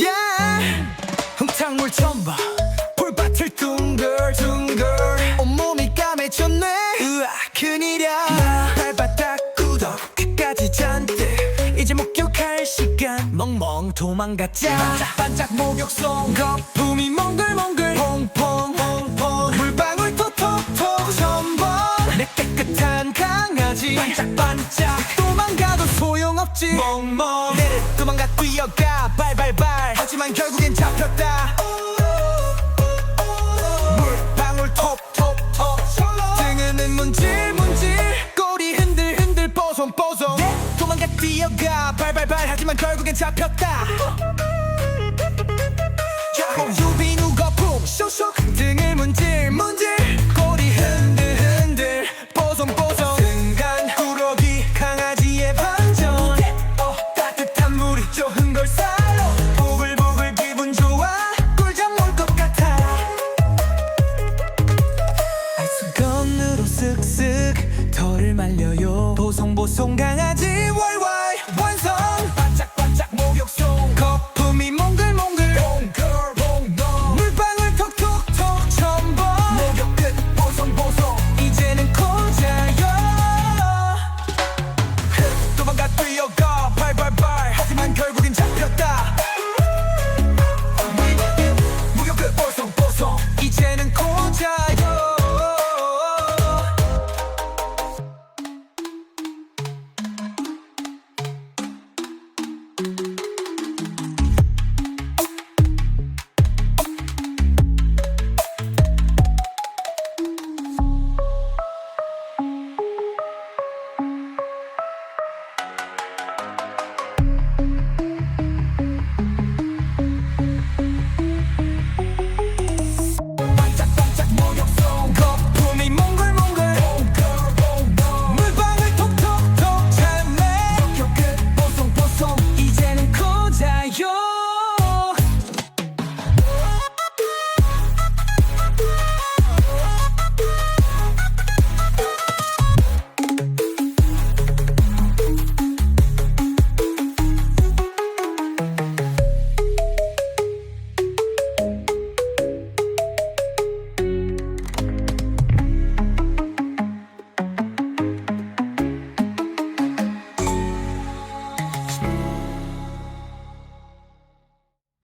yeah. 첨바 풀밭을 둥글둥글. 온몸이 까매졌네. 으아 큰일이야. 발바닥 구덕 귀까지 잔뜩. 이제 목욕할 시간. 멍멍 도망가자. 반짝반짝 목욕송 거품이 몽글 없지? 멍멍. 내를 도망가 뛰어가. 발발발. 하지만 결국엔 잡혔다. 물방울 톡톡톡. 등에는 문질 문질. 꼬리 흔들 흔들 뽀송 뽀송. 도망가 뛰어가. 발발발. 하지만 결국엔 잡혔다 勇敢爱情。